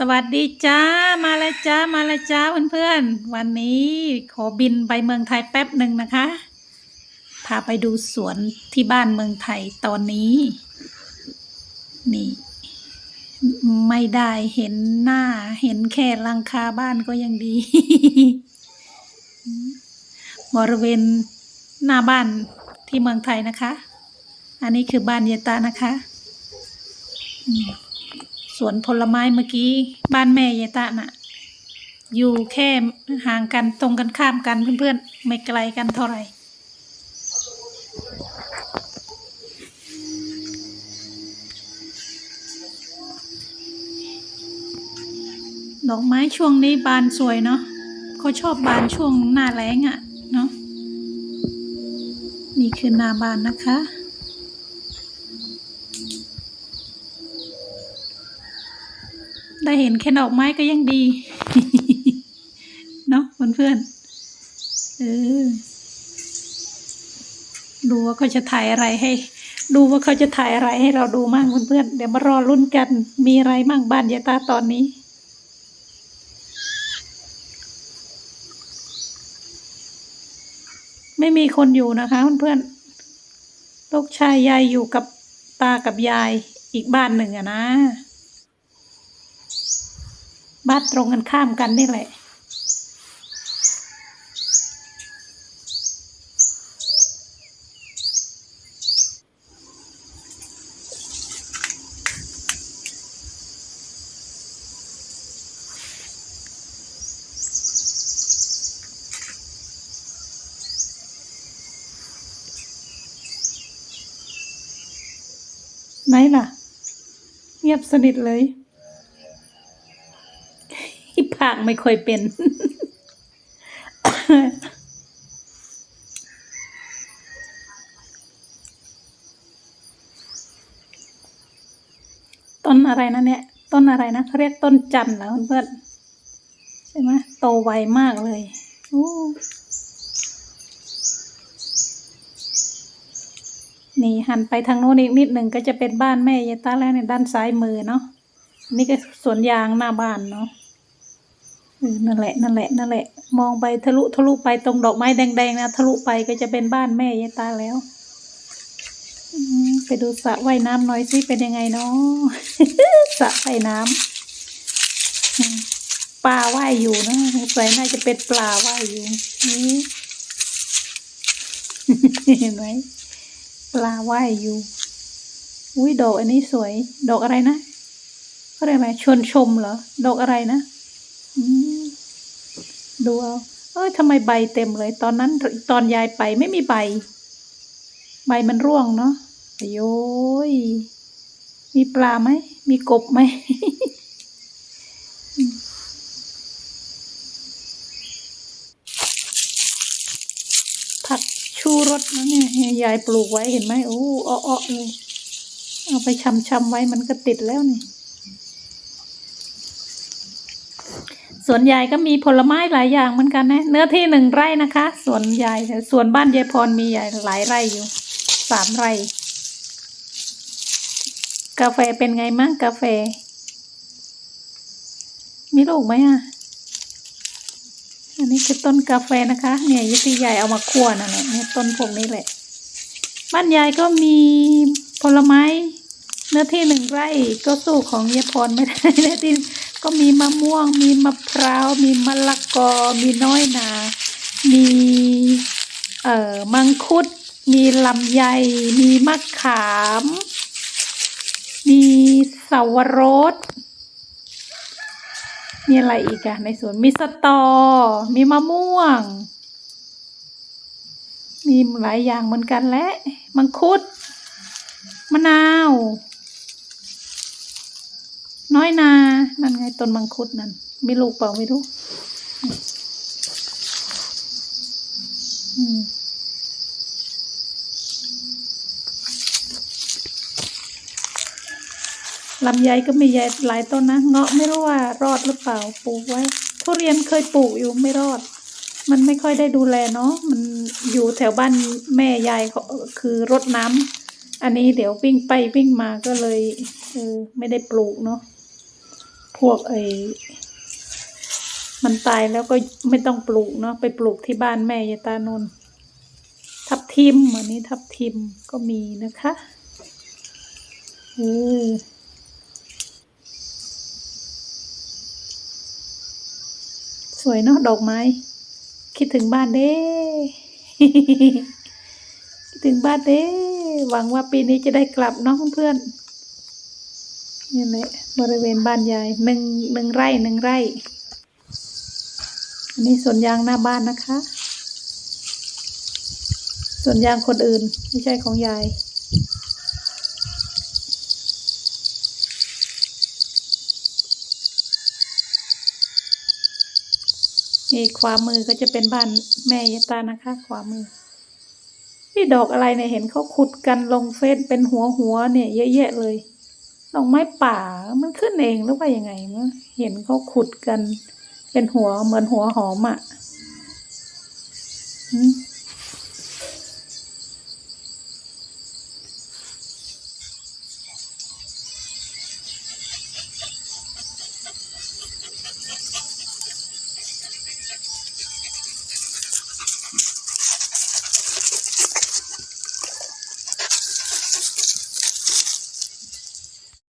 สวัสดีจ้ามาแล้วจ้ามาแล้วจ้าเพื่อนๆ วันนี้ขอบินไปเมืองไทยแป๊บหนึ่งนะคะ พาไปดูสวนที่บ้านเมืองไทยตอนนี้ นี่ ไม่ได้เห็นหน้า เห็นแค่ลังคาบ้านก็ยังดี บริเวณหน้าบ้านที่เมืองไทยนะคะ อันนี้คือบ้านเยตานะคะอืม สวนผลไม้เมื่อกี้บ้านแม่ยายตะน่ะ อยู่แค่ห่างกันตรงกันข้ามกันเพื่อนๆ ไม่ไกลกันเท่าไหร่ดอกไม้ช่วงนี้บานสวยเนาะเขาชอบบานช่วงหน้าแล้งอะ่ะ เนาะนี่คือหน้าบานนะคะ ได้เห็นแค่ดอกไม้ก็ยังดี เนาะเพื่อนๆเออดูว่าเขาจะถ่ายอะไรให้ ดูว่าเขาจะถ่ายอะไรให้เราดูมั่งเพื่อนๆเดี๋ยวมารอรุ่นกันมีอะไรมั่งบ้านยายตาตอนนี้ไม่มีคนอยู่นะคะเพื่อนๆลูกชายยายอยู่กับตากับยายอีกบ้านหนึ่งอะนะ บ้านตรงกันข้ามกันนี่แหละ ไหนล่ะ เงียบสนิทเลย ที่ปากไม่ค่อยเป็น ต้นอะไรนะเนี่ย ต้นอะไรนะเขาเรียกต้นจันทร์เหรอเพื่อนใช่ไหมโตไวมากเลยนี่หันไปทางโน้นอีกนิดหนึ่งก็จะเป็นบ้านแม่ยายตาแล้วในด้านซ้ายมือเนาะนี่ก็สวนยางหน้าบ้านเนาะ นั่นแหละนั่นแหละนั่นแหละ มองไปทะลุทะลุไปตรงดอกไม้แดงๆนะทะลุไปก็จะเป็นบ้านแม่ยายตาแล้วไปดูสระว่ายน้ำหน่อยสิเป็นยังไงเนาะสระว่ายน้ำปลาว่ายอยู่นะสงสัยน่าจะเป็นปลาว่ายอยู่นี่เห็นไหมปลาว่ายอยู่ อุ้ยดอกอันนี้สวย ดอกอะไรนะเขาเรียกอะไรชวนชมเหรอ ดอกอะไรนะ ดูเอาเอ้ยทำไมใบเต็มเลย ตอนนั้นตอนยายไปไม่มีใบ ใบมันร่วงเนาะโย้ยมีปลาไหม มีกบไหมผักชูรสนะเนี่ยยายปลูกไว้เห็นไหมโอ้อ้อเลย เอาไปชำๆไว้มันก็ติดแล้วนี่ สวนยายก็มีผลไม้หลายอย่างเหมือนกันนะ เนื้อที่หนึ่งไร่นะคะสวนยายแต่สวนบ้านยายพรมีใหญ่หลายไร่อยู่สามไร่ กาแฟเป็นไงมั่งกาแฟ มีลูกไหมอะ อันนี้คือต้นกาแฟนะคะ เนี่ยยที่ยายเอามาคั่วนั่นแหละเนี่ยต้นพวกนี้แหละ บ้านยายก็มีผลไม้ เนื้อที่หนึ่งไร่ก็สู้ของยายพรไม่ได้เนื้อที่ ก็มีมะม่วง มีมะพร้าว มีมะละกอ มีน้อยนา มีเอ่อมังคุด มีลำไย มีมะขาม มีสาวรสมีอะไรอีกอะในสวนมีสตอ มีมะม่วง มีหลายอย่างเหมือนกันและมังคุด มะนาว น้อยนา นั่นไงต้นมังคุดนั่นมีลูกเปล่าไม่รู้ลำไยก็มีใยหลายต้นนะเงาะไม่รู้ว่ารอดหรือเปล่าปลูกไว้ทุเรียนเคยปลูกอยู่ไม่รอด มันไม่ค่อยได้ดูแลเนาะมันอยู่แถวบ้านแม่ยายเขาคือรดน้ำอันนี้เดี๋ยววิ่งไปวิ่งมาก็เลยเออไม่ได้ปลูกเนาะ พวกไอ้มันตายแล้วก็ไม่ต้องปลูกเนาะไปปลูกที่บ้านแม่ยายตานนทับทิมอันนี้ทับทิมก็มีนะคะออสวยเนาะดอกไม้ คิดถึงบ้านเด้คิดถึงบ้านเด้หวังว่าปีนี้จะได้กลับเนาะเพื่อนๆ นี่แหละบริเวณบ้านยายหนึ่งหนึ่งไร่หนึ่งไร่ อันนี้สวนยางหน้าบ้านนะคะ สวนยางคนอื่นไม่ใช่ของยาย นี่ขวามือก็จะเป็นบ้านแม่ยตานะคะ ขวามือนี่ดอกอะไรเนี่ยเห็นเขาขุดกันลงเฟซเป็นหัวหัวเนี่ย เยอะแยะเลย ดอกไม้ป่ามันขึ้นเองหรือว่ายังไงมะเห็นเขาขุดกัน เป็นหัวเหมือนหัวหอมอะ